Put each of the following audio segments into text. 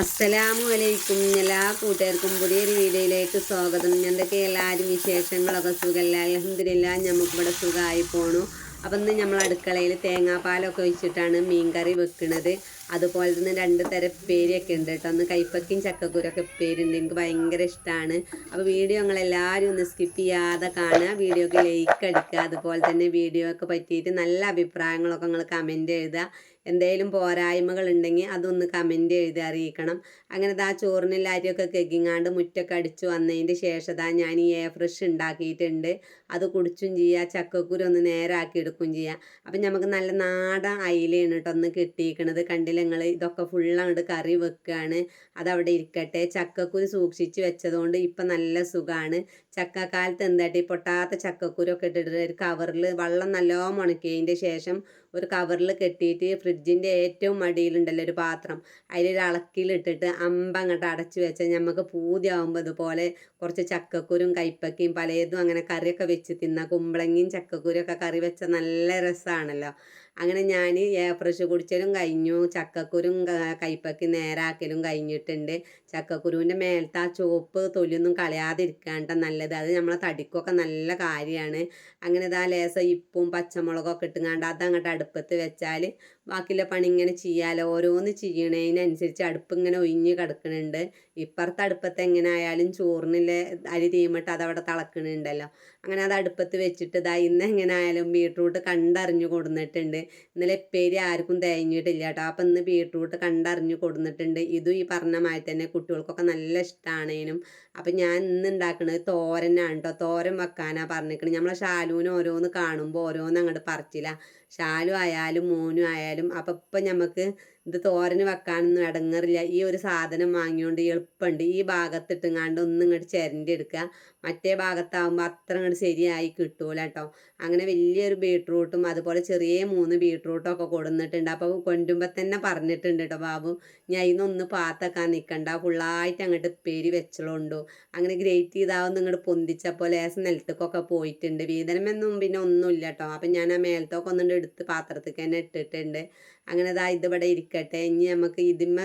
അസ്സലാമു അലൈക്കും എല്ലാ കൂട്ടുകാർക്കും പുതിയൊരു വീഡിയോയിലേക്ക് സ്വാഗതം. എന്തൊക്കെ എല്ലാവരും വിശേഷങ്ങളൊക്കെ സുഖമല്ല അലഹമില്ല നമുക്കിവിടെ സുഖമായി പോണു. അപ്പം ഇന്ന് നമ്മൾ അടുക്കളയിൽ തേങ്ങാപ്പാലൊക്കെ ഒഴിച്ചിട്ടാണ് മീൻകറി വെക്കുന്നത് അതുപോലെ തന്നെ രണ്ട് തരം പേരൊക്കെ ഉണ്ട് കേട്ടോ. ഒന്ന് കൈപ്പക്കും ചക്കക്കുരൊക്കെ പേരുണ്ട് എനിക്ക് ഭയങ്കര ഇഷ്ടമാണ് അപ്പോൾ വീഡിയോ നിങ്ങളെല്ലാവരും ഒന്ന് സ്കിപ്പ് ചെയ്യാതെ കാണുക. വീഡിയോക്ക് ലൈക്ക് അടിക്കുക. അതുപോലെ തന്നെ വീഡിയോയൊക്കെ പറ്റിയിട്ട് നല്ല അഭിപ്രായങ്ങളൊക്കെ നിങ്ങൾ കമന്റ് എഴുതുക. എന്തെങ്കിലും പോരായ്മകൾ ഉണ്ടെങ്കിൽ അതൊന്ന് കമന്റ് എഴുതി അറിയിക്കണം. അങ്ങനെ ദാ ചോറിനെല്ലാം അരിയൊക്കെ കെക്കിങ്ങാണ്ട് മുറ്റൊക്കെ അടിച്ചു വന്നതിന്റെ ശേഷം ഞാൻ ഈ എയർ ഫ്രഷ് ഉണ്ടാക്കിയിട്ടുണ്ട്. അത് കുടിച്ചും ചെയ്യുക ചക്കക്കുരു ഒന്ന് നേരാക്കി എടുക്കുകയും ചെയ്യുക. അപ്പം നമുക്ക് നല്ല നാടൻ അയിലയാണ് കേട്ടോ ഒന്ന് കിട്ടിയിരിക്കണത്. കണ്ടില്ല നിങ്ങൾ? ഇതൊക്കെ ഫുള്ളങ്ങോട്ട് കറി വെക്കുകയാണ്. അതവിടെ ഇരിക്കട്ടെ. ചക്കക്കുരു സൂക്ഷിച്ച് വെച്ചതുകൊണ്ട് ഇപ്പം നല്ല സുഖമാണ്. ചക്കക്കാലത്ത് എന്താട്ടി പൊട്ടാത്ത ചക്കക്കുരൊക്കെ ഇട്ടിട്ട് ഒരു കവറിൽ വെള്ളം നല്ലോണം ഉണക്കിയതിന്റെ ശേഷം ഒരു കവറിൽ കെട്ടിയിട്ട് ഫ്രിഡ്ജിന്റെ ഏറ്റവും മടിയിലുണ്ടല്ലോ ഒരു പാത്രം. അതിലൊരു അളക്കിലിട്ടിട്ട് അമ്പ അങ്ങോട്ട് അടച്ചു വെച്ചാൽ നമുക്ക് പൂതിയാവുമ്പോൾ ഇതുപോലെ കുറച്ച് ചക്കക്കുരും കൈപ്പക്കയും പലതും അങ്ങനെ കറിയൊക്കെ വെച്ച് തിന്നാം ചക്കക്കുരും ഒക്കെ കറി വെച്ചാൽ നല്ല രസമാണല്ലോ അങ്ങനെ ഞാൻ ഫ്രഷ് കുടിച്ചലും കഴിഞ്ഞു. ചക്കക്കുരും കൈപ്പക്കി നേരാക്കലും കഴിഞ്ഞിട്ടുണ്ട്. ചക്കക്കുരുവിന്റെ മേലത്തെ ആ ചുവപ്പ് തൊലിയൊന്നും കളയാതിരിക്കാണ്ട നല്ലത്. അത് നമ്മളെ തടിക്കൊക്കെ നല്ല കാര്യമാണ്. അങ്ങനെ ഇതാ ലേസം ഇപ്പും പച്ചമുളകൊക്കെ ഇട്ടുങ്ങാണ്ട് അത് അങ്ങോട്ട് അടുപ്പത്ത് വെച്ചാൽ ബാക്കിയുള്ള പണി ഇങ്ങനെ ചെയ്യാലോ? ഓരോന്ന് ചെയ്യണതിനനുസരിച്ച് അടുപ്പ് ഇങ്ങനെ ഒഴിഞ്ഞ് കിടക്കുന്നുണ്ട് ഇപ്പുറത്തെ അടുപ്പത്ത് എങ്ങനെ ആയാലും ചോറിനിലെ അരി തീമിട്ട് അതവിടെ തിളക്കണുണ്ടല്ലോ. അങ്ങനെ അത് അടുപ്പത്ത് വെച്ചിട്ട് ഇതാ ഇന്ന് എങ്ങനെ ആയാലും ബീട്രൂട്ട് കണ്ടറിഞ്ഞു കൊടുന്നിട്ടുണ്ട്. ഇന്നലെ ഉപ്പേരി ആർക്കും തേഞ്ഞിട്ടില്ല കേട്ടോ. അപ്പം ഇന്ന് ബീട്രൂട്ട് കണ്ടറിഞ്ഞു കൊടുന്നിട്ടുണ്ട്. ഇതും ഈ പറഞ്ഞ മാതിരി തന്നെ കുട്ടികൾക്കൊക്കെ നല്ല ഇഷ്ടമാണേനും അപ്പം ഞാൻ ഇന്ന് ഉണ്ടാക്കുന്നത് തോരനാണ് കേട്ടോ. തോരൻ വെക്കാനാണ് പറഞ്ഞിരിക്കുന്നത് നമ്മളെ ശാലൂന് ഓരോന്ന് കാണുമ്പോൾ ഓരോന്ന് അങ്ങോട്ട് പറിച്ചില്ല ഷാലു ആയാലും മോനും ആയാലും അപ്പം ഇപ്പം നമുക്ക് ഇത് തോരന് വെക്കാനൊന്നും ഇടങ്ങറില്ല ഈ ഒരു സാധനം വാങ്ങിയോണ്ട് എളുപ്പമുണ്ട് ഈ ഭാഗത്തിട്ടുങ്ങാണ്ട് ഒന്നും ഇങ്ങോട്ട് ചിരണ്ടി എടുക്കുക മറ്റേ ഭാഗത്താവുമ്പോൾ അത്ര ഇങ്ങോട്ട് ശരിയായി കിട്ടൂല കേട്ടോ അങ്ങനെ വലിയൊരു ബീട്രൂട്ടും അതുപോലെ ചെറിയ മൂന്ന് ബീട്രൂട്ടും ഒക്കെ കൊടുന്നിട്ടുണ്ട്. അപ്പോൾ കൊണ്ടുമ്പോൾ തന്നെ പറഞ്ഞിട്ടുണ്ട് കേട്ടോ ബാബു. ഞാൻ ഇന്നൊന്ന് പാത്തക്കാൻ നിൽക്കണ്ട ഫുള്ളായിട്ട് അങ്ങോട്ട് പേര് വെച്ചോണ്ടു അങ്ങനെ ഗ്രേറ്റ് ചെയ്താവുന്ന ഇങ്ങോട്ട് പൊന്തിച്ചപ്പോൾ ലേസം നിലത്തേക്കൊക്കെ പോയിട്ടുണ്ട്. വീതനമെന്നും പിന്നെ ഒന്നുമില്ല കേട്ടോ അപ്പം ഞാൻ ആ മേലത്തൊക്കെ ഒന്നുകൊണ്ട് എടുത്ത് പാത്രത്തേക്ക് തന്നെ ഇട്ടിട്ടുണ്ട്. അങ്ങനെ ഇതാ ഇതിവിടെ ഇരിക്കട്ടെ. ഇനി നമുക്ക് ഇതിന്മ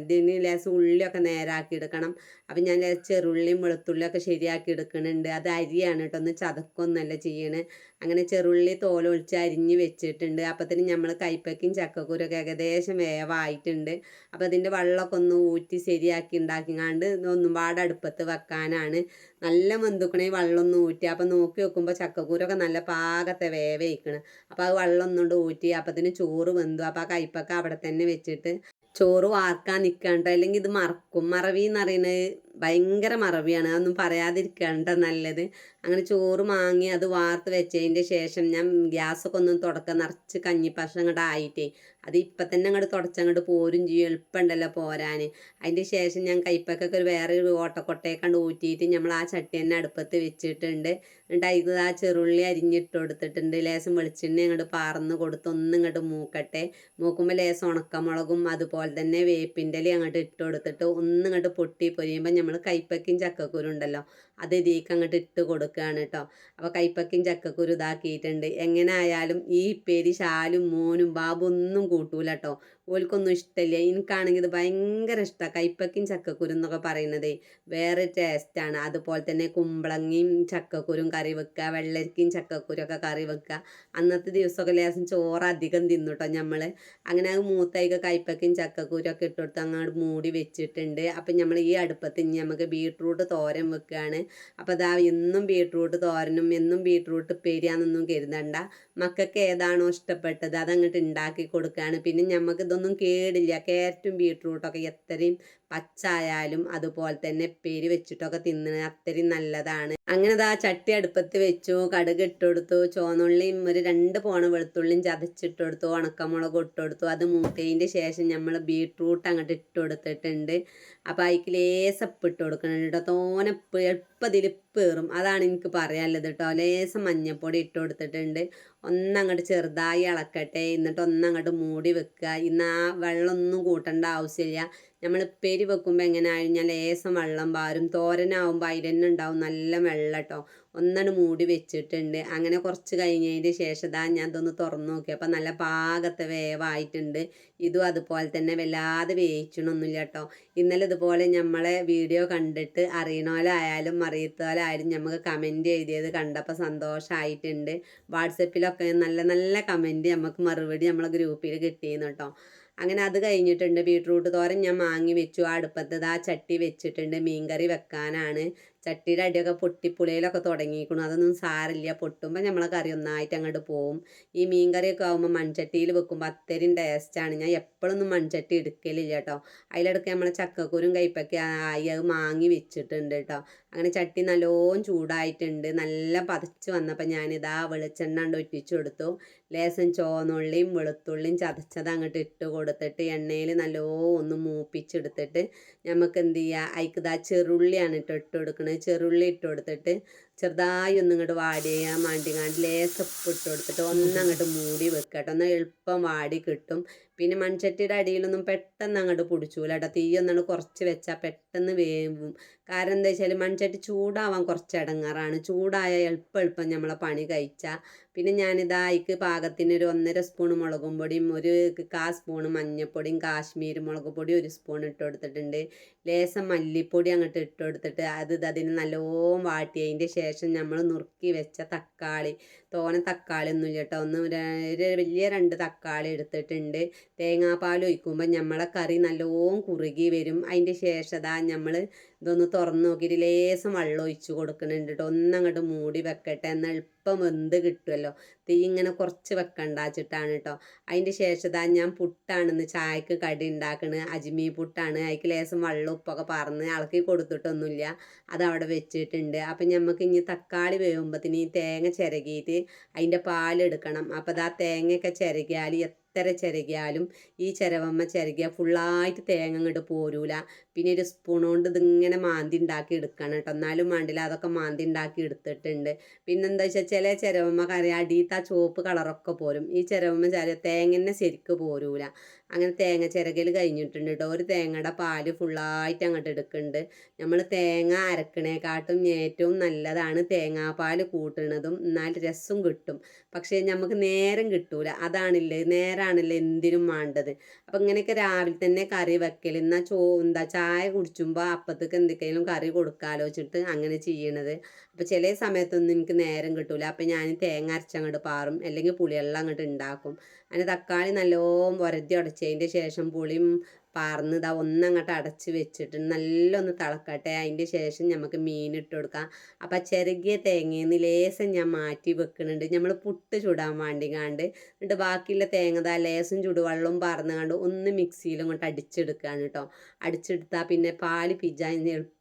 ഇതിന് ലേശം ഉള്ളിയൊക്കെ നേരാക്കി എടുക്കണം. അപ്പം ഞാൻ ചെറുള്ളിയും വെളുത്തുള്ളിയൊക്കെ ശരിയാക്കി എടുക്കുന്നുണ്ട് അത് അരിയാണ് കേട്ടോ. ഒന്ന് ചതക്കൊന്നല്ല ചെയ്യണേ. അങ്ങനെ ചെറുള്ളി തോലൊളിച്ച് അരിഞ്ഞ് വെച്ചിട്ടുണ്ട്. അപ്പത്തിന് നമ്മൾ കൈപ്പക്കും ചക്കക്കുരൊക്കെ ഏകദേശം വേവായിട്ടുണ്ട്. അപ്പോൾ അതിന്റെ വെള്ളമൊക്കെ ഒന്ന് ഊറ്റി ശരിയാക്കി ഉണ്ടാക്കിങ്ങാണ്ട് ഒന്നും പാടെ അടുപ്പത്ത് വെക്കാനാണ്. നല്ല മെന്തുക്കണേ ഒന്ന് ഊറ്റി. അപ്പം നോക്കി വെക്കുമ്പോൾ ചക്കക്കൂരൊക്കെ നല്ല പാകത്തെ വേവയിക്കണം അപ്പോൾ അത് വെള്ളം ഒന്നുകൊണ്ട് ഊറ്റി അപ്പത്തിന് ചോറ് വെന്തു. അപ്പോൾ ആ കൈപ്പൊക്കെ അവിടെ തന്നെ വെച്ചിട്ട് ചോറ് വാർക്കാൻ നിൽക്കണ്ട അല്ലെങ്കിൽ ഇത് മറക്കും. മറവി എന്ന് പറയുന്നത് ഭയങ്കര മറവിയാണ്. അതൊന്നും പറയാതിരിക്കണ്ട നല്ലത്. അങ്ങനെ ചോറ് മാങ്ങി അത് വാർത്ത് വെച്ചതിന്റെ ശേഷം ഞാൻ ഗ്യാസൊക്കെ ഒന്ന് തുടക്കം നിറച്ച് കഞ്ഞിപ്പശം അങ്ങോട്ട് ആയിട്ടേ അത് ഇപ്പം തന്നെ അങ്ങോട്ട് തുടച്ചങ്ങോട്ട് പോരും ചെയ്യും. എളുപ്പമുണ്ടല്ലോ പോരാൻ അതിന്റെ ശേഷം ഞാൻ കൈപ്പക്കൊക്കെ ഒരു വേറെ ഒരു ഓട്ടക്കൊട്ടയൊക്കെ ഊറ്റിയിട്ട് നമ്മൾ ആ ചട്ടി തന്നെ അടുപ്പത്ത് വെച്ചിട്ടുണ്ട്. എന്നിട്ട് ആ ചെറുള്ളി അരിഞ്ഞിട്ട് കൊടുത്തിട്ടുണ്ട്. ലേശം വെളിച്ചെണ്ണ അങ്ങോട്ട് പാർന്ന് കൊടുത്ത് ഒന്ന് ഇങ്ങോട്ട് മൂക്കട്ടെ. മൂക്കുമ്പോൾ ലേശം ഉണക്കമുളകും അതുപോലെ തന്നെ വേപ്പിന്റെ അങ്ങോട്ട് ഇട്ട് കൊടുത്തിട്ട് ഒന്ന് ഇങ്ങോട്ട് പൊട്ടി പൊരിയുമ്പോൾ നമ്മൾ കൈപ്പക്കും ചക്കക്കുരു ഉണ്ടല്ലോ. അത് ഇതിലേക്ക് അങ്ങോട്ട് ഇട്ട് കൊടുക്കുകയാണ് കേട്ടോ അപ്പോൾ കൈപ്പക്കും ചക്കക്കുരു ഇതാക്കിയിട്ടുണ്ട്. എങ്ങനെ ആയാലും ഈ പേരി ശാലും മോനും ബാബു ഒന്നും കൂട്ടൂല കേട്ടോ ഓൽക്കൊന്നും ഇഷ്ടമില്ല എനിക്കാണെങ്കിൽ ഇത് ഭയങ്കര ഇഷ്ടമാണ് കൈപ്പക്കും ചക്കക്കുരു എന്നൊക്കെ പറയുന്നത് വേറെ ടേസ്റ്റാണ് അതുപോലെ തന്നെ കുമ്പളങ്ങയും ചക്കക്കുരും കറി വെക്കുക വെള്ളരിക്കയും ചക്കക്കുരും ഒക്കെ കറി വെക്കുക അന്നത്തെ ദിവസമൊക്കെ ലേശം ചോറ് അധികം തിന്നു കേട്ടോ നമ്മൾ അങ്ങനെ അത് മൂത്തായിക്ക് കൈപ്പക്കും ചക്കക്കുരും ഒക്കെ ഇട്ടുകൊടുത്ത് അങ്ങോട്ട് മൂടി വെച്ചിട്ടുണ്ട്. അപ്പം നമ്മൾ ഈ അടുപ്പത്ത് ഇനി നമുക്ക് ബീട്രൂട്ട് തോരൻ വെക്കുകയാണ് അപ്പോൾ അതാ എന്നും ബീട്രൂട്ട് തോരനും എന്നും ബീട്രൂട്ട് പെരിയാന്നൊന്നും കരുതണ്ട. മക്കൾക്ക് ഏതാണോ ഇഷ്ടപ്പെട്ടത് അതങ്ങോട്ട് ഉണ്ടാക്കി കൊടുക്കുകയാണ് പിന്നെ നമുക്ക് ഇതൊന്നും കേടില്ല. ക്യാരറ്റും ബീട്രൂട്ടൊക്കെ എത്രയും പച്ചായാലും അതുപോലെ തന്നെ പേര് വെച്ചിട്ടൊക്കെ തിന്നണത് അത്രയും നല്ലതാണ്. അങ്ങനെ അതാ ചട്ടി അടുപ്പത്ത് വെച്ചു കടുക് ഇട്ടുകൊടുത്തു ചോന്നുള്ളിയും ഒരു രണ്ട് പോണ വെളുത്തുള്ളിയും ചതച്ചിട്ട് കൊടുത്തു ഉണക്കമുളക് ഇട്ട് കൊടുത്തു. അത് മൂത്തതിന്റെ ശേഷം നമ്മൾ ബീട്രൂട്ട് അങ്ങോട്ട് ഇട്ട് കൊടുത്തിട്ടുണ്ട്. അപ്പോൾ അതിക്ക് ലേസപ്പ് ഇട്ട് കൊടുക്കണം കേട്ടോ. തോനപ്പ് എളുപ്പതിൽ പേറും അതാണ് എനിക്ക് പറയാനുള്ളത് കേട്ടോ. ലേസം മഞ്ഞപ്പൊടി ഇട്ട് കൊടുത്തിട്ടുണ്ട്. ഒന്നങ്ങോട്ട് ചെറുതായി ഇളക്കട്ടെ. എന്നിട്ട് ഒന്നങ്ങോട്ട് മൂടി വെക്കുക. ഇന്ന് ആ വെള്ളമൊന്നും കൂട്ടേണ്ട ആവശ്യമില്ല. നമ്മൾ ഉപ്പേരി വെക്കുമ്പോൾ എങ്ങനെ കഴിഞ്ഞാൽ ലേസം വെള്ളം പാരും തോരനാവുമ്പോൾ അതിൽ ഉണ്ടാവും നല്ല വെള്ളം കേട്ടോ ഒന്നാണ് മൂടി വെച്ചിട്ടുണ്ട്. അങ്ങനെ കുറച്ച് കഴിഞ്ഞതിന് ശേഷം ഞാൻ ഇതൊന്ന് തുറന്നു നോക്കി. അപ്പം നല്ല പാകത്തെ വേവായിട്ടുണ്ട്. ഇതും അതുപോലെ തന്നെ വല്ലാതെ വേവിച്ചണമൊന്നുമില്ല കേട്ടോ ഇന്നലെ ഇതുപോലെ നമ്മളെ വീഡിയോ കണ്ടിട്ട് അറിയണോലായാലും അറിയത്തോലായാലും നമുക്ക് കമന്റ് എഴുതിയത് കണ്ടപ്പോൾ സന്തോഷമായിട്ടുണ്ട് വാട്സപ്പിലൊക്കെ നല്ല നല്ല കമന്റ് നമുക്ക് മറുപടി നമ്മളെ ഗ്രൂപ്പിൽ കിട്ടിയിരുന്നു കേട്ടോ അങ്ങനെ അത് കഴിഞ്ഞിട്ടുണ്ട്. ബീട്രൂട്ട് തോരൻ ഞാൻ മാങ്ങി വെച്ചു. അടുപ്പത്തത് ആ ചട്ടി വെച്ചിട്ടുണ്ട്. മീൻകറി വെക്കാനാണ്. ചട്ടിയുടെ അടിയൊക്കെ പൊട്ടിപ്പുളിയിലൊക്കെ തുടങ്ങിയിരിക്കണം അതൊന്നും സാരില്ല പൊട്ടുമ്പോൾ നമ്മളെ കറി ഒന്നായിട്ട് അങ്ങോട്ട് പോവും. ഈ മീൻകറിയൊക്കെ ആകുമ്പോൾ മൺചട്ടിയിൽ വെക്കുമ്പോൾ അത്രയും ടേസ്റ്റാണ്. ഞാൻ എപ്പോഴൊന്നും മൺചട്ടി എടുക്കലില്ല കേട്ടോ. അതിലിടയ്ക്ക് നമ്മളെ ചക്കക്കുരും കയ്പ്പൊക്കെ ആയി അത് മാങ്ങി വെച്ചിട്ടുണ്ട് കേട്ടോ. അങ്ങനെ ചട്ടി നല്ലോണം ചൂടായിട്ടുണ്ട്. നല്ല പതച്ച് വന്നപ്പോൾ ഞാനിതാ വെളിച്ചെണ്ണ കൊണ്ട് ഒറ്റിച്ചു കൊടുത്തു. ലേശം ചോന്നുള്ളിയും വെളുത്തുള്ളിയും ചതച്ചത് അങ്ങോട്ട് ഇട്ട് കൊടുത്തിട്ട് എണ്ണയിൽ നല്ലോ ഒന്ന് മൂപ്പിച്ചെടുത്തിട്ട് നമുക്ക് എന്ത് ചെയ്യുക അയക്കുതാ ചെറുള്ളിയാണ് ഇട്ട് ഇട്ട് കൊടുക്കുന്നത് ചെറുള്ളി ഇട്ട് കൊടുത്തിട്ട് ചെറുതായി ഒന്നും ഇങ്ങോട്ട് വാടിയാൽ മാണ്ടിങ്ങാണ്ട് ലേസം ഇട്ട് കൊടുത്തിട്ട് ഒന്നങ്ങോട്ട് മൂടി വെക്കുക എന്നാൽ എളുപ്പം വാടി കിട്ടും. പിന്നെ മൺചട്ടിയുടെ അടിയിലൊന്നും പെട്ടെന്ന് അങ്ങോട്ട് പിടിച്ചൂല കേട്ടോ. തീ ഒന്നാണ് കുറച്ച് വെച്ചാൽ പെട്ടെന്ന് വേവും. കാരണം എന്താ വെച്ചാൽ മൺചട്ടി ചൂടാവാൻ കുറച്ച് ഇടങ്ങാറാണ് ചൂടായ എളുപ്പം എളുപ്പം നമ്മളെ പണി കഴിച്ചാൽ പിന്നെ ഞാനിതാ അതിക്ക് പാകത്തിന് ഒരു ഒന്നര സ്പൂൺ മുളകും പൊടിയും ഒരു കാ സ്പൂൺ മഞ്ഞൾപ്പൊടിയും കാശ്മീർ മുളക് പൊടി ഒരു സ്പൂൺ ഇട്ട് കൊടുത്തിട്ടുണ്ട്. ലേസം മല്ലിപ്പൊടി അങ്ങോട്ട് ഇട്ട് കൊടുത്തിട്ട് അത് അതിന് നല്ലോണം വാട്ടിയതിന്റെ ശേഷം നമ്മൾ നുറുക്കി വെച്ച തക്കാളി തോനെ തക്കാളി ഒന്നും കേട്ടോ ഒന്ന് ഒരു വലിയ രണ്ട് തക്കാളി എടുത്തിട്ടുണ്ട്. തേങ്ങാപ്പാൽ ഒഴിക്കുമ്പോൾ നമ്മളെ കറി നല്ലോണം കുറുകി വരും. അതിന്റെ ശേഷം നമ്മൾ ഇതൊന്ന് തുറന്ന് നോക്കിയിട്ട് ലേസം വെള്ളം ഒഴിച്ച് കൊടുക്കുന്നുണ്ട് കേട്ടോ ഒന്നങ്ങോട്ട് മൂടി വെക്കട്ടെ. എന്നാൽ എളുപ്പം വെന്ത് കിട്ടുമല്ലോ തീ ഇങ്ങനെ കുറച്ച് വെക്കണ്ടാച്ചിട്ടാണ് കേട്ടോ അതിന്റെ ശേഷം ഞാൻ പുട്ടാണെന്ന് ചായക്ക് കടി ഉണ്ടാക്കണത് അജ്മീ പുട്ടാണ്. അതിക്ക് ലേസം വെള്ളം ഉപ്പൊക്കെ പറന്ന് ഇളക്കി കൊടുത്തിട്ടൊന്നുമില്ല അത് അവിടെ വെച്ചിട്ടുണ്ട്. അപ്പം നമുക്ക് ഇനി തക്കാളി വേകുമ്പോഴത്തേന് ഈ തേങ്ങ ചിരകിയിട്ട് അതിന്റെ പാലെടുക്കണം അപ്പോൾ അത് ആ തേങ്ങയൊക്കെ ചിരകിയാൽ എത്ര ചിരകിയാലും ഈ ചിരവമ്മ ചിരകിയാൽ ഫുള്ളായിട്ട് തേങ്ങ അങ്ങോട്ട് പോരൂല. പിന്നെ ഒരു സ്പൂൺ കൊണ്ട് ഇതിങ്ങനെ മാന്തി ഉണ്ടാക്കി എടുക്കണം കേട്ടോ. എന്നാലും വേണ്ടില്ല അതൊക്കെ മാന്തി ഉണ്ടാക്കി എടുത്തിട്ടുണ്ട്. പിന്നെന്താ വെച്ചാൽ ചില ചിരവമ്മ കറി അടിയത്ത് ആ ചുവപ്പ് കളറൊക്കെ പോരും. ഈ ചിരവമ്മ ചില തേങ്ങ ശരിക്ക് പോരൂല. അങ്ങനെ തേങ്ങ ചിരകിൽ കഴിഞ്ഞിട്ടുണ്ട് കേട്ടോ. ഒരു തേങ്ങയുടെ പാൽ ഫുള്ളായിട്ട് അങ്ങോട്ട് എടുക്കുന്നുണ്ട്. നമ്മൾ തേങ്ങ അരക്കണേക്കാട്ടും ഏറ്റവും നല്ലതാണ് തേങ്ങാപ്പാൽ കൂട്ടണതും. എന്നാൽ രസം കിട്ടും. പക്ഷേ നമുക്ക് നേരം കിട്ടൂല. അതാണില്ലേ നേരാണല്ലേ എന്തിനും വേണ്ടത്. അപ്പം ഇങ്ങനെയൊക്കെ രാവിലെ തന്നെ കറി വെക്കൽ. എന്നാൽ ചോ എന്താ ചായ കുടിച്ചുമ്പോൾ അപ്പത്തേക്ക് എന്തൊക്കെയും കറി കൊടുക്കാലോ വെച്ചിട്ട് അങ്ങനെ ചെയ്യണത്. അപ്പോൾ ചില സമയത്തൊന്നും എനിക്ക് നേരം കിട്ടൂല. അപ്പോൾ ഞാൻ തേങ്ങ അരച്ചങ്ങോട്ട് പാറും. അല്ലെങ്കിൽ പുളിയെല്ലാം അങ്ങോട്ട് ഉണ്ടാക്കും അതിന് തക്കാളി നല്ലോണം ഉരതി ഉടച്ചതിന്റെ ശേഷം പുളിയും പാർന്ന് ഇതാ ഒന്നങ്ങോട്ട് അടച്ച് വെച്ചിട്ട് നല്ലൊന്ന് തിളക്കട്ടെ. അതിന്റെ ശേഷം നമുക്ക് മീൻ ഇട്ട് കൊടുക്കാം. അപ്പം ചെറുകിയ തേങ്ങയിൽ ലേസം ഞാൻ മാറ്റി വെക്കുന്നുണ്ട് നമ്മൾ പുട്ട് ചുടാൻ കാണ്ട് എന്നിട്ട് ബാക്കിയുള്ള തേങ്ങ ഇതാ ലേസം ചുടുവെള്ളവും പറന്നുകൊണ്ട് ഒന്ന് മിക്സിയിലും കൊണ്ട് അടിച്ചെടുക്കുകയാണ് കേട്ടോ അടിച്ചെടുത്താൽ പിന്നെ പാൽ പിജാൻ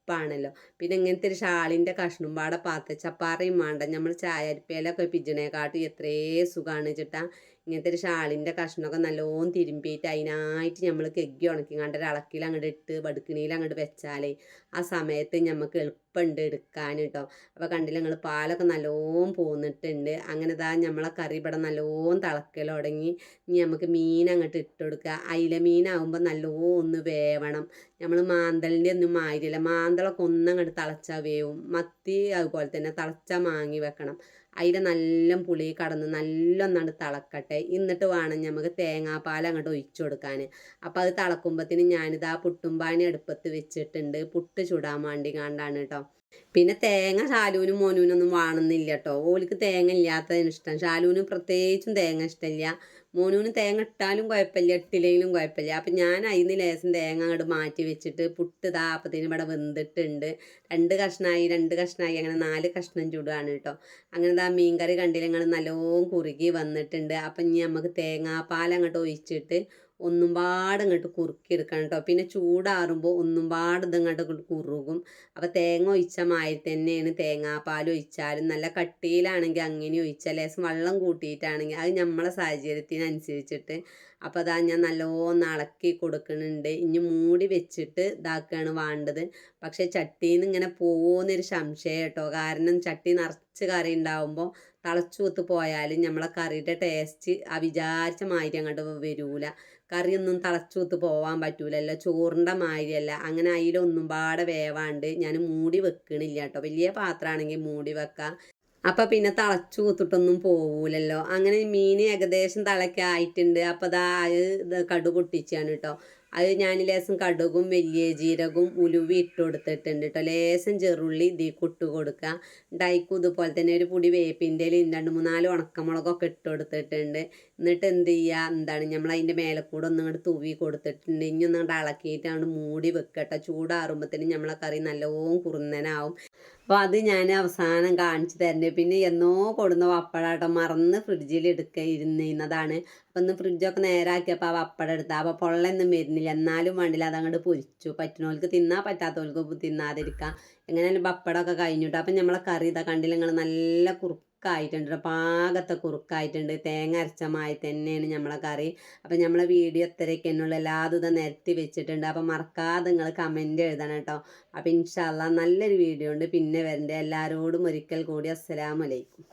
എളുപ്പമാണല്ലോ പിന്നെ ഇങ്ങനത്തെ ഒരു ഷാളിന്റെ കഷ്ണം പാടെ പാത്ത ചപ്പാറയും വേണ്ട നമ്മൾ ചായരിപ്പയിലൊക്കെ പിജണേക്കാട്ടും എത്രയേ സുഖമാണ് വെച്ചിട്ടാ ഇങ്ങനത്തെ ഒരു ഷാളിന്റെ കഷ്ണമൊക്കെ നല്ലോണം തിരുമ്പിയിട്ട് അതിനായിട്ട് നമ്മൾ കെഗ്ഗി ഉണക്കി കണ്ട ഒരു അളക്കിൽ അങ്ങോട്ട് ഇട്ട് ബടുക്കിണിയിൽ അങ്ങോട്ട് വെച്ചാലേ ആ സമയത്ത് നമുക്ക് എളുപ്പമുണ്ട് എടുക്കാൻ കേട്ടോ അപ്പോൾ കണ്ടില്ല ഞങ്ങൾ പാലൊക്കെ നല്ലോണം പോന്നിട്ടുണ്ട്. അങ്ങനെ ഇതാ നമ്മളെ കറി ഇവിടെ നല്ലോണം തിളക്കൽ തുടങ്ങി. ഇനി നമുക്ക് മീൻ അങ്ങോട്ട് ഇട്ട് കൊടുക്കുക അയില മീനാകുമ്പോൾ നല്ലോണം ഒന്ന് വേവണം. നമ്മൾ മാന്തലിന്റെ ഒന്നും മാരില്ല മാന്തളൊക്കെ ഒന്നങ്ങോട്ട് തിളച്ചാൽ വേവും. മത്തി അതുപോലെ തന്നെ തിളച്ചാൽ മാങ്ങി വെക്കണം. അതിൽ നല്ല പുളി കടന്ന് നല്ല ഒന്നാണ്ട് തിളക്കട്ടെ. എന്നിട്ട് വേണം നമുക്ക് തേങ്ങാപ്പാൽ അങ്ങോട്ട് ഒഴിച്ചു കൊടുക്കാൻ അപ്പോൾ അത് തിളക്കുമ്പോഴത്തേന് ഞാനിത് ആ പുട്ടുംപാനി അടുപ്പത്ത് വെച്ചിട്ടുണ്ട്. പുട്ട് ചുടാൻ വേണ്ടി കണ്ടാണ് കേട്ടോ പിന്നെ തേങ്ങ ശാലുവിനും മോനുവിനൊന്നും വേണമെന്നില്ല കേട്ടോ ഓലിക്ക് തേങ്ങ ഇല്ലാത്തതിന് ഇഷ്ടം. ശാലുവിന് പ്രത്യേകിച്ചും തേങ്ങ ഇഷ്ടമില്ല മോനുവിന് തേങ്ങ ഇട്ടാലും കുഴപ്പമില്ല ഇട്ടില്ലെങ്കിലും കുഴപ്പമില്ല. അപ്പം ഞാൻ അതിന് ലേശം തേങ്ങ അങ്ങോട്ട് മാറ്റി വെച്ചിട്ട് പുട്ട് താപ്പത്തിന് ഇവിടെ വെന്തിട്ടുണ്ട്. രണ്ട് കഷ്ണമായി രണ്ട് കഷ്ണമായി അങ്ങനെ നാല് കഷ്ണം ചുടുകയാണ് കേട്ടോ. അങ്ങനെ ആ മീൻകറി കണ്ടില്ലെങ്കിൽ നല്ലോണം കുറുകി വന്നിട്ടുണ്ട്. അപ്പം ഇനി നമുക്ക് തേങ്ങാപ്പാൽ അങ്ങോട്ട് ഒഴിച്ചിട്ട് ഒന്നും പാടെ ഇങ്ങോട്ട് കുറുക്കിയെടുക്കണം കേട്ടോ പിന്നെ ചൂടാറുമ്പോൾ ഒന്നും പാടെ ഇതങ്ങോട്ട് കുറുകും. അപ്പോൾ തേങ്ങ ഒഴിച്ച മാതിരി തന്നെയാണ് തേങ്ങാപ്പാൽ ഒഴിച്ചാലും. നല്ല കട്ടിയിലാണെങ്കിൽ അങ്ങനെ ഒഴിച്ചാൽ ലേശം വെള്ളം കൂട്ടിയിട്ടാണെങ്കിൽ അത് നമ്മളെ സാഹചര്യത്തിനനുസരിച്ചിട്ട്. അപ്പോൾ അതാ ഞാൻ നല്ലോണം ഇളക്കി കൊടുക്കുന്നുണ്ട്. ഇനി മൂടി വെച്ചിട്ട് ഇതാക്കുകയാണ് വേണ്ടത്. പക്ഷേ ചട്ടിയിൽ നിന്ന് ഇങ്ങനെ പോകുന്നൊരു സംശയം കേട്ടോ കാരണം ചട്ടി നിറച്ച് കറി ഉണ്ടാവുമ്പോൾ തിളച്ചു കൊത്ത് പോയാലും നമ്മളെ കറിയുടെ ടേസ്റ്റ് ആ വിചാരിച്ച മാതിരി അങ്ങോട്ട് വരൂല. കറിയൊന്നും തിളച്ചൂത്ത് പോവാൻ പറ്റൂലല്ലോ ചോറിന്റെ മാതിരിയല്ല. അങ്ങനെ അതിലൊന്നും പാടെ വേവാണ്ട് ഞാൻ മൂടി വെക്കണില്ല കേട്ടോ. വലിയ പാത്രമാണെങ്കിൽ മൂടി വെക്കാം. അപ്പം പിന്നെ തിളച്ചു കൂത്തിട്ടൊന്നും പോവൂലല്ലോ. അങ്ങനെ മീൻ ഏകദേശം തളയ്ക്കായിട്ടുണ്ട്. അപ്പം അതാ കടു പൊട്ടിച്ചാണ് കേട്ടോ. അത് ഞാൻ ലേശം കടുകും വലിയ ജീരകവും ഉലുവി ഇട്ട് കൊടുത്തിട്ടുണ്ട് കേട്ടോ ലേശം ചെറുള്ളി ഇതിൽ ഇട്ട് കൊടുക്കുക. ഡൈക്കും ഇതുപോലെ തന്നെ ഒരു പൊടി വേപ്പിന്റെ രണ്ട് മൂന്നാൽ ഉണക്കമുളകൊക്കെ ഇട്ട് കൊടുത്തിട്ടുണ്ട് എന്നിട്ട് എന്ത് ചെയ്യുക? എന്താണ് നമ്മൾ അതിന്റെ മേലെ കൂടെ ഒന്നും ഇങ്ങോട്ട് തൂവി കൊടുത്തിട്ടുണ്ട്. ഇനി ഒന്നും ഇളക്കിയിട്ട് അങ്ങോട്ട് മൂടി വെക്കട്ടെ. ചൂടാറുമ്പോഴത്തേനും നമ്മളെ കറി നല്ലോണം കുറുന്നനാവും. അപ്പോൾ അത് ഞാൻ അവസാനം കാണിച്ചു തരണേ പിന്നെ എന്നോ കൊടുന്ന പപ്പടാട്ടോ മറന്ന് ഫ്രിഡ്ജിൽ എടുക്ക ഇരുന്നിരുന്നതാണ്. അപ്പം ഒന്ന് ഫ്രിഡ്ജൊക്കെ നേരാക്കിയപ്പോൾ ആ പപ്പടം എടുത്ത. അപ്പോൾ പൊള്ളൊന്നും വരുന്നില്ല. എന്നാലും വേണ്ടില്ല അതങ്ങോട്ട് പൊരിച്ചു. പറ്റുന്നവർക്ക് തിന്നാൻ പറ്റാത്തവർക്ക് തിന്നാതിരിക്കാം. എങ്ങനെയാലും പപ്പടമൊക്കെ കഴിഞ്ഞിട്ട്. അപ്പം നമ്മളെ കറി ഇതാ കണ്ടില്ല? നിങ്ങൾ നല്ല കുറുക്കായിട്ടുണ്ട്. പാകത്തെ കുറുക്കായിട്ടുണ്ട്. തേങ്ങ അരച്ച മായി തന്നെയാണ് നമ്മളെ കറി. അപ്പം നമ്മളെ വീഡിയോ ഇത്രയൊക്കെ എന്നുള്ള എല്ലാതും നിരത്തി വെച്ചിട്ടുണ്ട്. അപ്പം മറക്കാതെ നിങ്ങൾ കമന്റ് എഴുതണം കേട്ടോ. അപ്പം ഇൻഷാല്ല നല്ലൊരു വീഡിയോ ഉണ്ട്. പിന്നെ വരണ്ടേ. എല്ലാവരോടും ഒരിക്കൽ കൂടി അസ്സലാമലൈക്കും